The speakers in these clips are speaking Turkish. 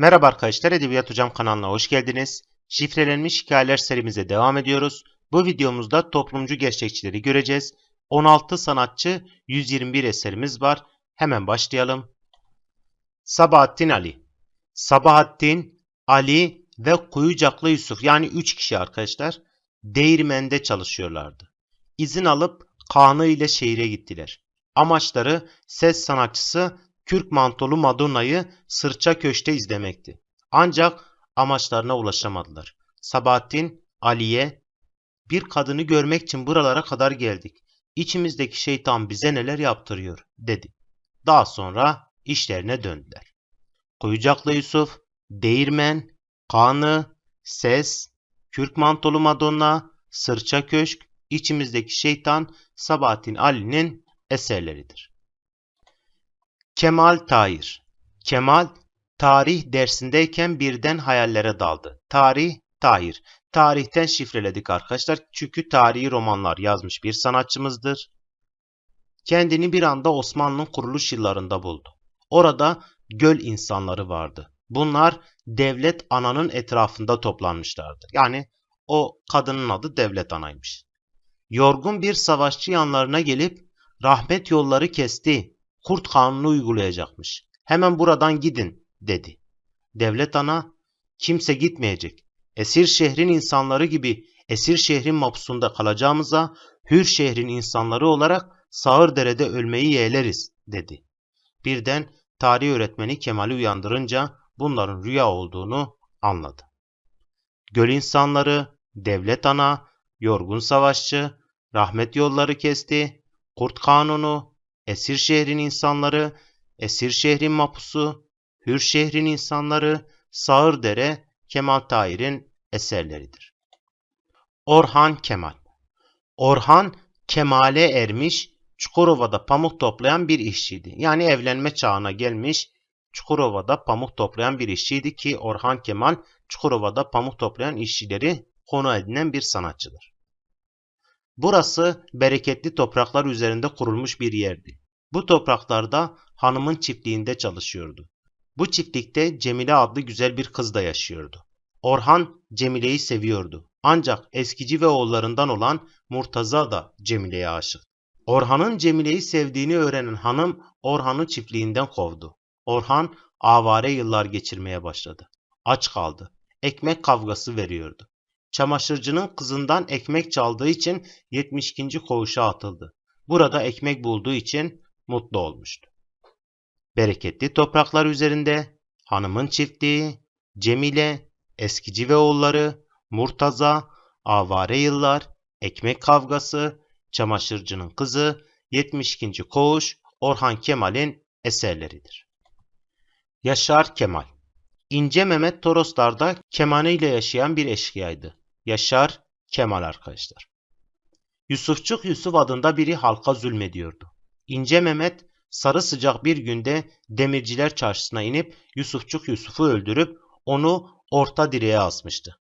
Merhaba arkadaşlar, Edebiyat Hocam kanalına hoş geldiniz. Şifrelenmiş hikayeler serimize devam ediyoruz. Bu videomuzda toplumcu gerçekçileri göreceğiz. 16 sanatçı, 121 eserimiz var. Hemen başlayalım. Sabahattin Ali Sabahattin, Ali ve Kuyucaklı Yusuf yani 3 kişi arkadaşlar değirmende çalışıyorlardı. İzin alıp Kanı ile şehire gittiler. Amaçları ses sanatçısı Kürk mantolu Madonna'yı Sırça Köşk'te izlemekti. Ancak amaçlarına ulaşamadılar. Sabahattin Ali'ye bir kadını görmek için buralara kadar geldik. İçimizdeki şeytan bize neler yaptırıyor dedi. Daha sonra işlerine döndüler. Kuyucaklı Yusuf, Değirmen, Kanı, Ses, Kürk mantolu Madonna, Sırça Köşk, içimizdeki şeytan Sabahattin Ali'nin eserleridir. Kemal Tahir Kemal tarih dersindeyken birden hayallere daldı. Tarih Tahir. Tarihten şifreledik arkadaşlar. Çünkü tarihi romanlar yazmış bir sanatçımızdır. Kendini bir anda Osmanlı'nın kuruluş yıllarında buldu. Orada göl insanları vardı. Bunlar devlet ananın etrafında toplanmışlardı. Yani o kadının adı devlet anaymış. Yorgun bir savaşçı yanlarına gelip rahmet yolları kesti. Kurt kanunu uygulayacakmış. Hemen buradan gidin dedi. Devlet ana kimse gitmeyecek. Esir şehrin insanları gibi esir şehrin mapusunda kalacağımıza hür şehrin insanları olarak Sağırdere'de ölmeyi yeğleriz dedi. Birden tarih öğretmeni Kemal'i uyandırınca bunların rüya olduğunu anladı. Göl insanları, devlet ana, yorgun savaşçı, rahmet yolları kesti, kurt kanunu, esir şehrin insanları, esir şehrin mapusu, hür şehrin insanları, Sağırdere, Kemal Tahir'in eserleridir. Orhan Kemal Orhan, kemale ermiş, Çukurova'da pamuk toplayan bir işçiydi. Yani evlenme çağına gelmiş, Çukurova'da pamuk toplayan bir işçiydi ki Orhan Kemal, Çukurova'da pamuk toplayan işçileri konu edinen bir sanatçıdır. Burası bereketli topraklar üzerinde kurulmuş bir yerdi. Bu topraklarda hanımın çiftliğinde çalışıyordu. Bu çiftlikte Cemile adlı güzel bir kız da yaşıyordu. Orhan Cemile'yi seviyordu. Ancak eskici ve oğullarından olan Murtaza da Cemile'ye aşık. Orhan'ın Cemile'yi sevdiğini öğrenen hanım Orhan'ı çiftliğinden kovdu. Orhan avare yıllar geçirmeye başladı. Aç kaldı. Ekmek kavgası veriyordu. Çamaşırcının kızından ekmek çaldığı için 72. koğuşa atıldı. Burada ekmek bulduğu için mutlu olmuştu. Bereketli topraklar üzerinde hanımın çiftliği, Cemile, eskici ve oğulları, Murtaza, avare yıllar, ekmek kavgası, çamaşırcının kızı, 72. koğuş Orhan Kemal'in eserleridir. Yaşar Kemal İnce Mehmet Toroslar'da kemanıyla yaşayan bir eşkıyaydı. Yaşar Kemal arkadaşlar. Yusufçuk Yusuf adında biri halka zulmediyordu. İnce Mehmet sarı sıcak bir günde demirciler çarşısına inip Yusufçuk Yusuf'u öldürüp onu orta direğe asmıştı.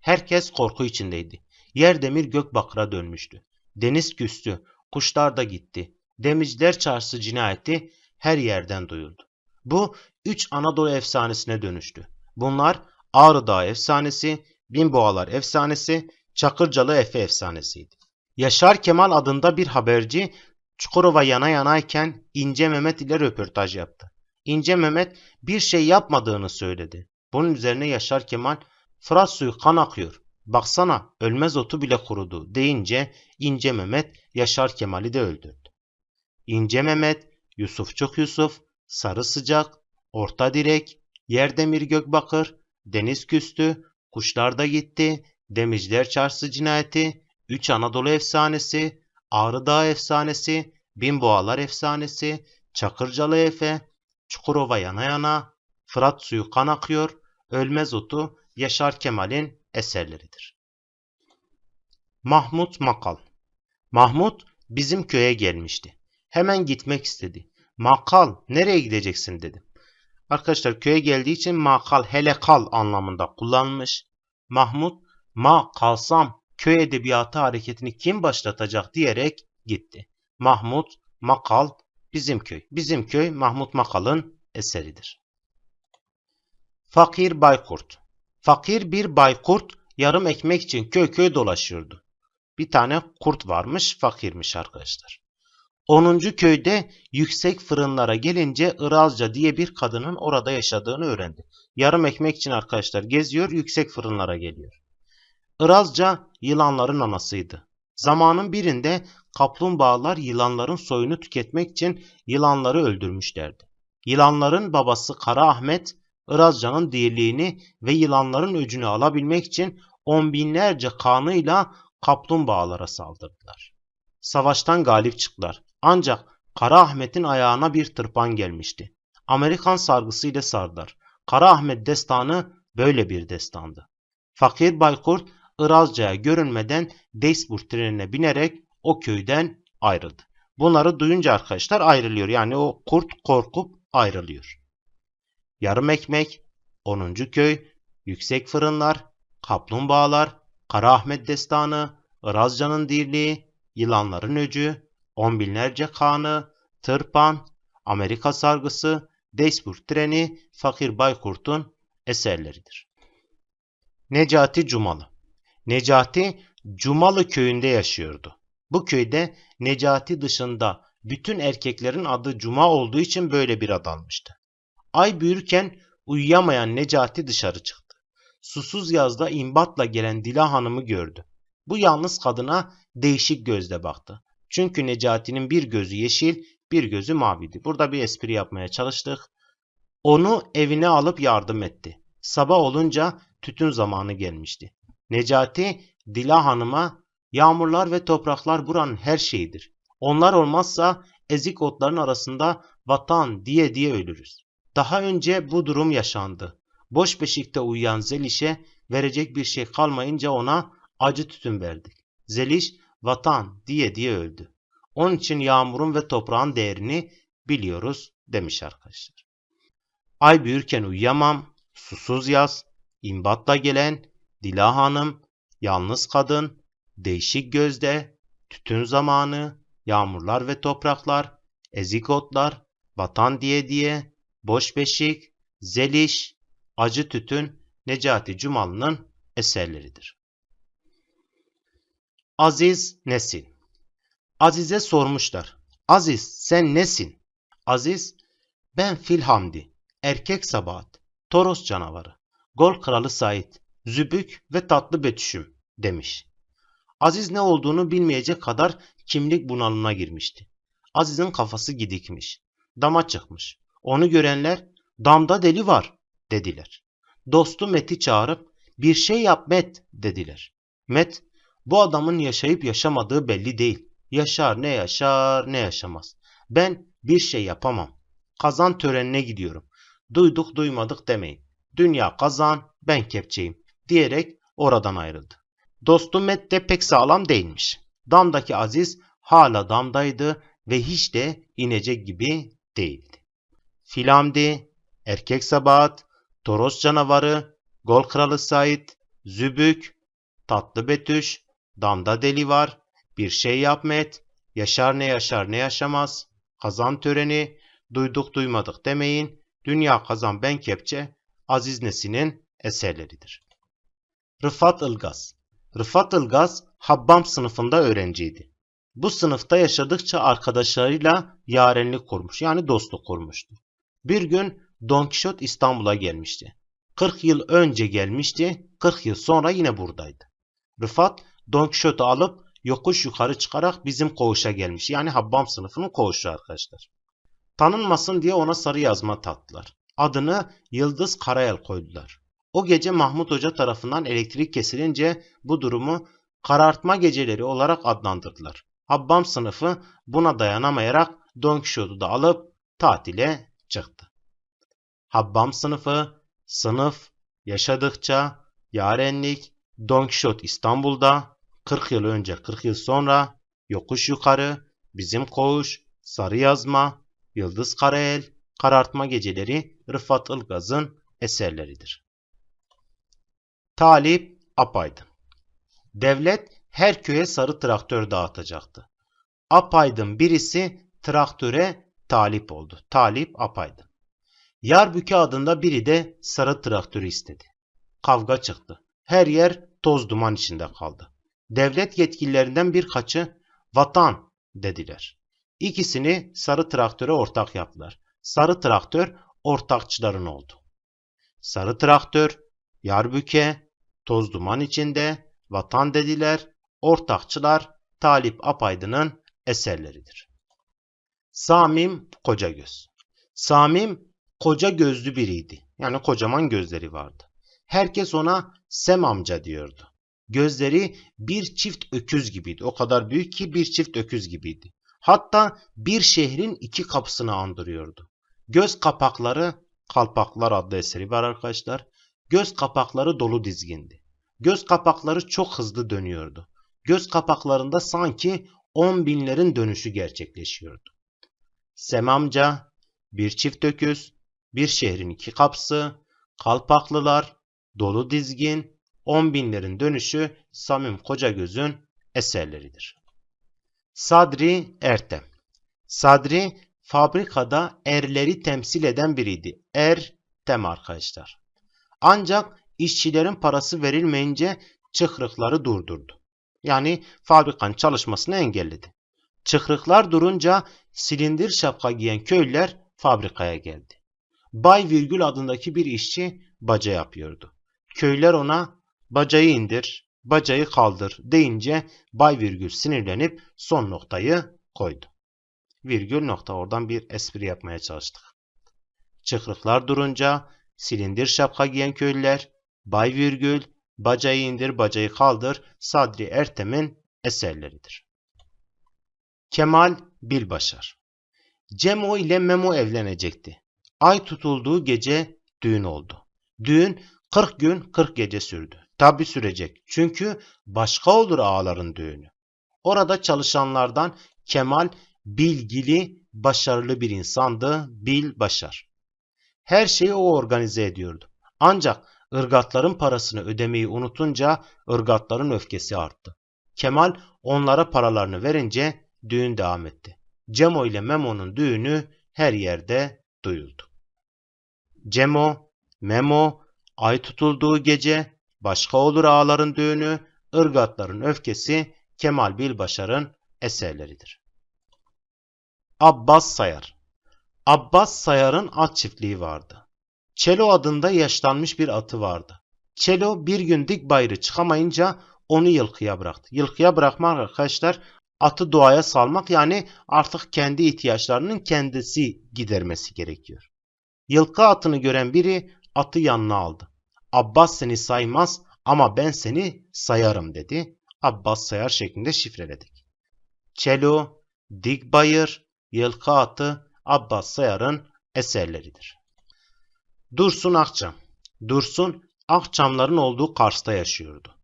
Herkes korku içindeydi. Yer demir gök bakıra dönmüştü. Deniz küstü, kuşlar da gitti. Demirciler çarşısı cinayeti her yerden duyuldu. Bu üç Anadolu efsanesine dönüştü. Bunlar Ağrı Dağı efsanesi, Binboğalar efsanesi, Çakırcalı Efe efsanesiydi. Yaşar Kemal adında bir haberci Çukurova yana yanayken İnce Mehmet ile röportaj yaptı. İnce Mehmet bir şey yapmadığını söyledi. Bunun üzerine Yaşar Kemal Fırat suyu kan akıyor. Baksana ölmez otu bile kurudu deyince İnce Mehmet Yaşar Kemal'i de öldürdü. İnce Mehmet, Yusufçuk Yusuf, Sarı Sıcak, Orta Direk, Yer Demir Gökbakır, Deniz Küstü, Kuşlar da Gitti, Demirciler Çarşısı Cinayeti, Üç Anadolu Efsanesi, Ağrı Dağı Efsanesi, Binboğalar Efsanesi, Çakırcalı Efe, Çukurova Yana Yana, Fırat Suyu Kan Akıyor, Ölmez Otu Yaşar Kemal'in eserleridir. Mahmut Makal Mahmut bizim köye gelmişti. Hemen gitmek istedi. Makal nereye gideceksin dedim. Arkadaşlar köye geldiği için makal hele kal anlamında kullanılmış. Mahmut ma kalsam köy edebiyatı hareketini kim başlatacak diyerek gitti. Mahmut Makal bizim köy. Bizim köy Mahmut Makal'ın eseridir. Fakir Baykurt Fakir bir baykurt yarım ekmek için köy köy dolaşıyordu. Bir tane kurt varmış, fakirmiş arkadaşlar. 10. köyde yüksek fırınlara gelince Irazca diye bir kadının orada yaşadığını öğrendi. Yarım ekmek için arkadaşlar geziyor, yüksek fırınlara geliyor. Irazca yılanların anasıydı. Zamanın birinde kaplumbağalar yılanların soyunu tüketmek için yılanları öldürmüşlerdi. Yılanların babası Kara Ahmet, Irazca'nın dirliğini ve yılanların öcünü alabilmek için on binlerce kanıyla kaplumbağalara saldırdılar. Savaştan galip çıktılar. Ancak Kara Ahmet'in ayağına bir tırpan gelmişti. Amerikan sargısıyla sardılar. Kara Ahmet destanı böyle bir destandı. Fakir Baykurt Irazca'ya görünmeden Deisburg trenine binerek o köyden ayrıldı. Bunları duyunca arkadaşlar ayrılıyor. Yani o kurt korkup ayrılıyor. Yarım ekmek, 10. köy, yüksek fırınlar, kaplumbağalar, Kara Ahmet destanı, Irazca'nın dirliği, yılanların öcü, on binlerce kanı, tırpan, Amerika sargısı, Deisburg treni, Fakir Baykurt'un eserleridir. Necati Cumalı Necati Cumalı köyünde yaşıyordu. Bu köyde Necati dışında bütün erkeklerin adı Cuma olduğu için böyle bir ad almıştı. Ay büyürken uyuyamayan Necati dışarı çıktı. Susuz yazda imbatla gelen Dila Hanım'ı gördü. Bu yalnız kadına değişik gözle baktı. Çünkü Necati'nin bir gözü yeşil, bir gözü maviydi. Burada bir espri yapmaya çalıştık. Onu evine alıp yardım etti. Sabah olunca tütün zamanı gelmişti. Necati, Dila Hanım'a yağmurlar ve topraklar buranın her şeyidir. Onlar olmazsa ezik otların arasında vatan diye diye ölürüz. Daha önce bu durum yaşandı. Boş beşikte uyuyan Zeliş'e verecek bir şey kalmayınca ona acı tütün verdik. Zeliş vatan diye diye öldü. Onun için yağmurun ve toprağın değerini biliyoruz demiş arkadaşlar. Ay büyürken uyuyamam, susuz yaz, imbatla gelen, Dila Hanım, yalnız kadın, değişik gözde, tütün zamanı, yağmurlar ve topraklar, ezik otlar, vatan diye diye, boş beşik, zeliş, acı tütün Necati Cumalı'nın eserleridir. Aziz Nesin Aziz'e sormuşlar. Aziz sen nesin? Aziz ben Filhamdi, erkek sabahat, Toros canavarı, gol kralı Said, zübük ve tatlı betüşüm demiş. Aziz ne olduğunu bilmeyecek kadar kimlik bunalımına girmişti. Aziz'in kafası gidikmiş. Dama çıkmış. Onu görenler damda deli var dediler. Dostu Met'i çağırıp bir şey yap Met dediler. Met bu adamın yaşayıp yaşamadığı belli değil. Yaşar ne yaşar ne yaşamaz. Ben bir şey yapamam. Kazan törenine gidiyorum. Duyduk duymadık demeyin. Dünya kazan ben kepçeyim diyerek oradan ayrıldı. Dostu Met de pek sağlam değilmiş. Damdaki Aziz hala damdaydı ve hiç de inecek gibi değildi. Filamdi, Erkek Sabahat, Toros Canavarı, Gol Kralı Said, Zübük, Tatlı Betüş, Damda Deli var, Bir Şey Yapmet, Yaşar ne yaşar ne yaşamaz, Kazan Töreni, Duyduk duymadık demeyin, Dünya Kazan Ben Kepçe, Aziz Nesin'in eserleridir. Rıfat Ilgaz Rıfat Ilgaz Habbam sınıfında öğrenciydi. Bu sınıfta yaşadıkça arkadaşlarıyla yarenlik kurmuş yani dostluk kurmuştu. Bir gün Don Kişot İstanbul'a gelmişti. 40 yıl önce gelmişti, 40 yıl sonra yine buradaydı. Rıfat Don Kişot'u alıp yokuş yukarı çıkarak bizim koğuşa gelmiş. Yani Habbam sınıfının koğuşu arkadaşlar. Tanınmasın diye ona sarı yazma tattılar. Adını Yıldız Karayel koydular. O gece Mahmut Hoca tarafından elektrik kesilince bu durumu karartma geceleri olarak adlandırdılar. Habbam sınıfı buna dayanamayarak Don Quixote'u da alıp tatile çıktı. Habbam sınıfı, sınıf, yaşadıkça, yarenlik, Don Quixote İstanbul'da, 40 yıl önce 40 yıl sonra, yokuş yukarı, bizim koğuş, sarı yazma, yıldız karayel, karartma geceleri Rıfat Ilgaz'ın eserleridir. Talip Apaydın Devlet her köye sarı traktör dağıtacaktı. Apaydın birisi traktöre talip oldu. Talip apaydın. Yarbüke adında biri de sarı traktörü istedi. Kavga çıktı. Her yer toz duman içinde kaldı. Devlet yetkililerinden birkaçı vatan dediler. İkisini sarı traktöre ortak yaptılar. Sarı traktör ortakçıların oldu. Sarı traktör, Yarbüke, toz duman içinde, vatan dediler, ortakçılar Talip Apaydın'ın eserleridir. Samim Kocagöz Samim koca gözlü biriydi. Yani kocaman gözleri vardı. Herkes ona Sem amca diyordu. Gözleri bir çift öküz gibiydi. O kadar büyük ki bir çift öküz gibiydi. Hatta bir şehrin iki kapısını andırıyordu. Göz kapakları Kalpaklar adlı eseri var arkadaşlar. Göz kapakları dolu dizgindi. Göz kapakları çok hızlı dönüyordu. Göz kapaklarında sanki on binlerin dönüşü gerçekleşiyordu. Sem amca, bir çift öküz, bir şehrin iki kapısı, kalpaklılar, dolu dizgin, on binlerin dönüşü Samim Kocagöz'ün eserleridir. Sadri Ertem Sadri fabrikada erleri temsil eden biriydi. Ertem arkadaşlar. Ancak işçilerin parası verilmeyince çıkrıkları durdurdu. Yani fabrikanın çalışmasını engelledi. Çıkrıklar durunca silindir şapka giyen köylüler fabrikaya geldi. Bay Virgül adındaki bir işçi baca yapıyordu. Köylüler ona bacayı indir, bacayı kaldır deyince Bay Virgül sinirlenip son noktayı koydu. Virgül nokta oradan bir espri yapmaya çalıştık. Çıkrıklar durunca silindir şapka giyen köylüler Bay Virgül, bacayı indir, bacayı kaldır Sadri Ertem'in eserleridir. Kemal Bilbaşar Cemo ile Memo evlenecekti. Ay tutulduğu gece düğün oldu. Düğün 40 gün 40 gece sürdü. Tabi sürecek. Çünkü başka olur ağaların düğünü. Orada çalışanlardan Kemal bilgili, başarılı bir insandı. Bil Başar. Her şeyi o organize ediyordu. Ancak ırgatların parasını ödemeyi unutunca ırgatların öfkesi arttı. Kemal onlara paralarını verince düğün devam etti. Cemo ile Memo'nun düğünü her yerde duyuldu. Cemo, Memo, ay tutulduğu gece, başka olur ağaların düğünü, ırgatların öfkesi Kemal Bilbaşar'ın eserleridir. Abbas Sayar Abbas Sayar'ın at çiftliği vardı. Çelo adında yaşlanmış bir atı vardı. Çelo bir gün dik bayrı çıkamayınca onu yılkıya bıraktı. Yılkıya bırakmak arkadaşlar atı doğaya salmak yani artık kendi ihtiyaçlarının kendisi gidermesi gerekiyor. Yılkı atını gören biri atı yanına aldı. Abbas seni saymaz ama ben seni sayarım dedi. Abbas sayar şeklinde şifreledik. Çelo, dik bayır, yılkı atı Abbas sayarın eserleridir. Dursun Akçam Dursun Akçamların olduğu Kars'ta yaşıyordu.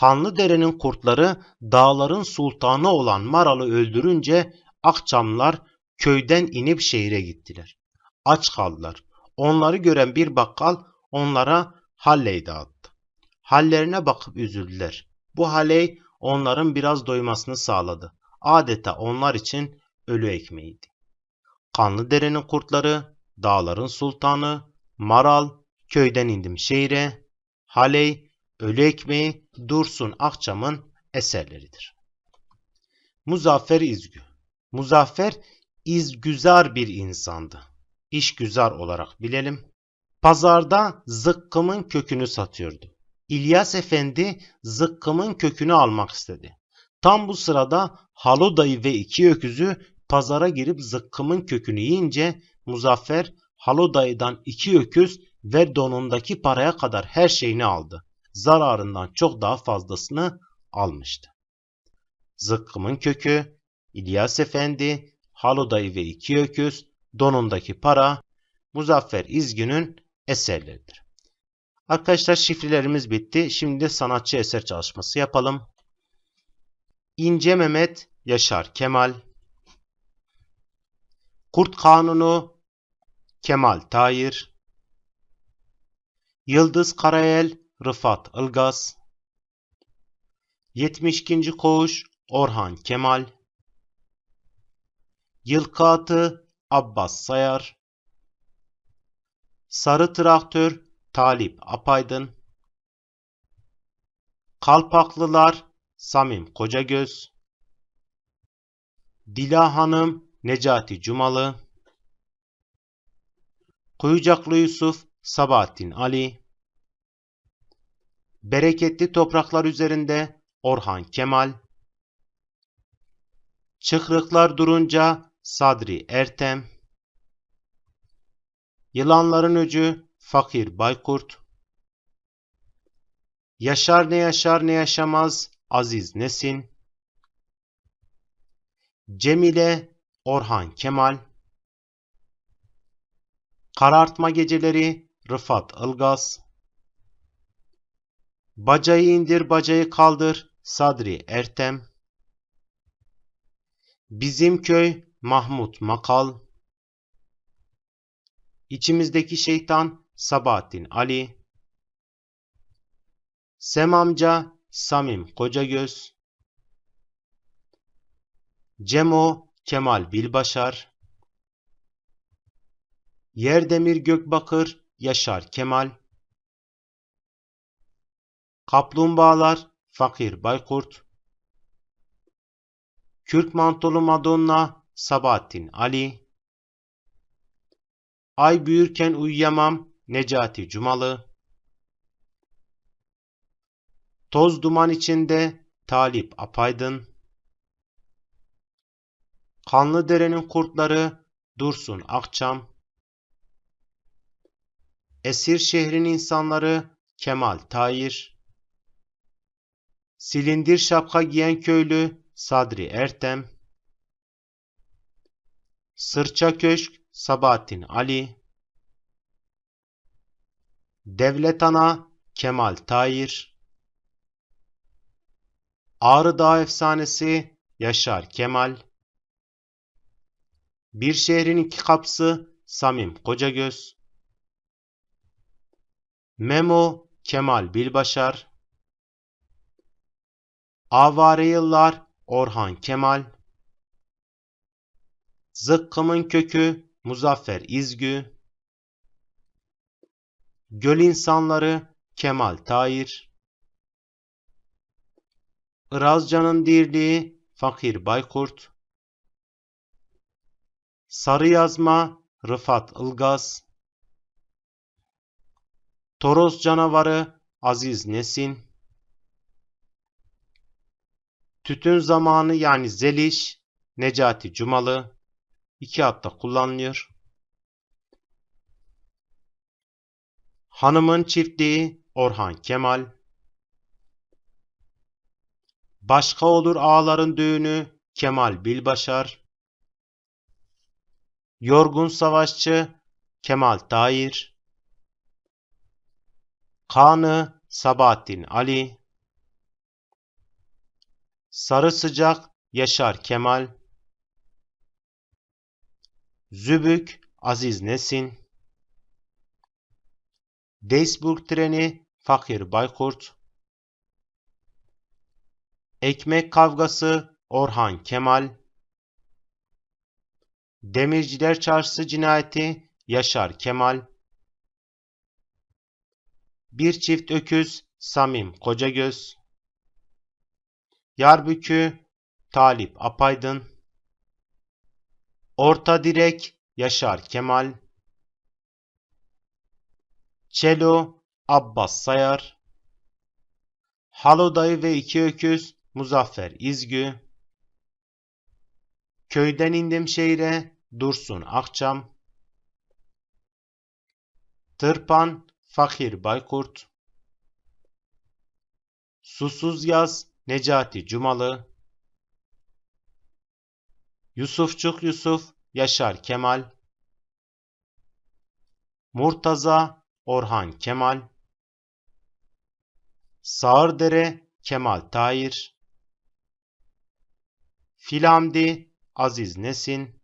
Kanlıdere'nin kurtları dağların sultanı olan Maral'ı öldürünce Akçamlar köyden inip şehire gittiler. Aç kaldılar. Onları gören bir bakkal onlara halley dağıttı. Hallerine bakıp üzüldüler. Bu halley onların biraz doymasını sağladı. Adeta onlar için ölü ekmeğiydi. Kanlıdere'nin kurtları, dağların sultanı, Maral, köyden indim şehire, Haley, ölü ekmeği, Dursun Akçam'ın eserleridir. Muzaffer İzgü Muzaffer izgüzar bir insandı. İşgüzar olarak bilelim. Pazarda zıkkımın kökünü satıyordu. İlyas Efendi zıkkımın kökünü almak istedi. Tam bu sırada Halo dayı ve iki öküzü pazara girip zıkkımın kökünü yiyince Muzaffer Halo dayıdan iki öküz ve donundaki paraya kadar her şeyini aldı. Zararından çok daha fazlasını almıştı. Zıkkımın kökü, İlyas Efendi, Halo dayı ve iki öküz, donundaki para, Muzaffer İzgün'ün eserleridir. Arkadaşlar şifrelerimiz bitti. Şimdi sanatçı eser çalışması yapalım. İnce Mehmet Yaşar Kemal Kurt Kanunu Kemal Tahir Yıldız Karayel Rıfat Ilgaz 72. Koğuş Orhan Kemal Yılkı Atı Abbas Sayar Sarı Traktör Talip Apaydın Kalpaklılar Samim Kocagöz Dila Hanım Necati Cumalı Kuyucaklı Yusuf Sabahattin Ali Bereketli Topraklar Üzerinde Orhan Kemal Çıkrıklar Durunca Sadri Ertem Yılanların Öcü Fakir Baykurt Yaşar ne yaşar ne yaşamaz Aziz Nesin Cemile Orhan Kemal Karartma Geceleri Rıfat Ilgaz Bacayı indir bacayı kaldır Sadri Ertem Bizim köy Mahmut Makal İçimizdeki şeytan Sabahattin Ali Sem amca Samim Kocagöz Cemo Kemal Bilbaşar Yerdemir Gökbakır Yaşar Kemal Kaplumbağalar Fakir Baykurt Kürk Mantolu Madonna Sabahattin Ali Ay büyürken uyuyamam Necati Cumalı Toz duman içinde Talip Apaydın Kanlıdere'nin kurtları Dursun Akçam. Esir şehrin insanları Kemal Tayir Silindir şapka giyen köylü Sadri Ertem. Sırça Köşk Sabahattin Ali. Devlet Ana Kemal Tayir Ağrı Dağı Efsanesi Yaşar Kemal Bir şehrin iki kapısı Samim Kocagöz. Memo Kemal Bilbaşar. Avare Yıllar Orhan Kemal. Zıkkımın Kökü Muzaffer İzgü. Göl İnsanları Kemal Tahir. Irazcan'ın Dirliği Fakir Baykurt Sarı Yazma Rıfat Ilgaz Toros Canavarı Aziz Nesin Tütün Zamanı yani Zeliş Necati Cumalı iki hatta kullanılıyor. Hanımın çiftliği Orhan Kemal Başka olur ağaların düğünü Kemal Bilbaşar Yorgun Savaşçı Kemal Tahir. Kanı Sabahattin Ali. Sarı Sıcak Yaşar Kemal. Zübük Aziz Nesin. Duisburg treni Fakir Baykurt. Ekmek kavgası Orhan Kemal Demirciler Çarşısı cinayeti Yaşar Kemal. Bir çift öküz Samim Kocagöz. Yarbükü Talip Apaydın. Orta Direk Yaşar Kemal. Çelo Abbas Sayar. Halo Dayı ve iki öküz Muzaffer İzgü. Köyden indim şehre Dursun. Akçam. Tırpan Fakir Baykurt. Susuz Yaz Necati Cumalı. Yusufçuk Yusuf Yaşar Kemal. Murtaza Orhan Kemal. Sağırdere Kemal Tahir. Filamdi Aziz Nesin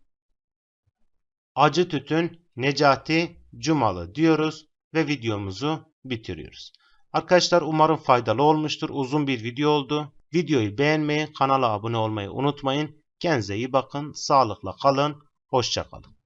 Acı Tütün Necati Cumalı diyoruz ve videomuzu bitiriyoruz. Arkadaşlar umarım faydalı olmuştur. Uzun bir video oldu. Videoyu beğenmeyi, kanala abone olmayı unutmayın. Kendinize iyi bakın. Sağlıkla kalın. Hoşçakalın.